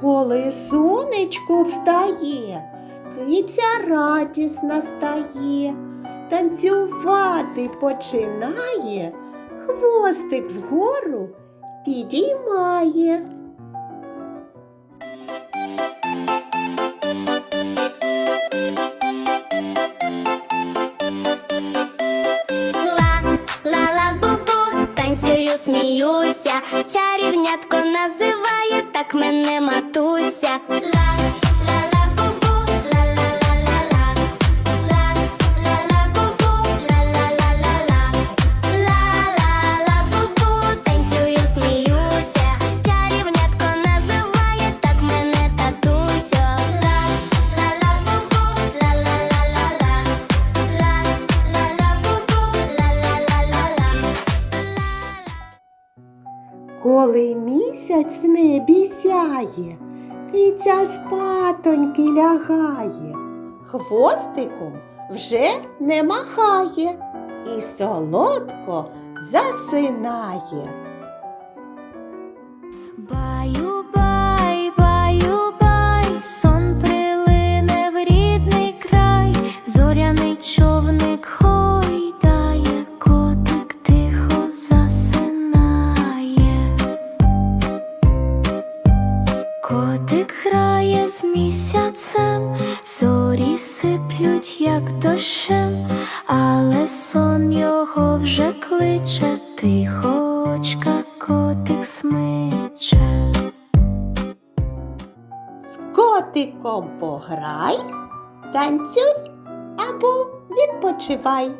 Коли сонечко встає, киця радісна стає, танцювати починає, хвостик вгору підіймає. сміюся, чарівнятко називає так мене матуся. Коли місяць в небі сяє, киця патоньки лягає, хвостиком вже не махає і солодко засинає. Баю Котик грає з місяцем, зорі сиплють, як дощем, але сон його вже кличе, тихочка котик смиче. З котиком пограй, танцюй або відпочивай.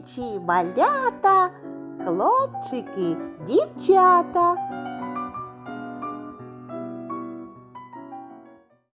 малечі, малята, хлопчики, дівчата.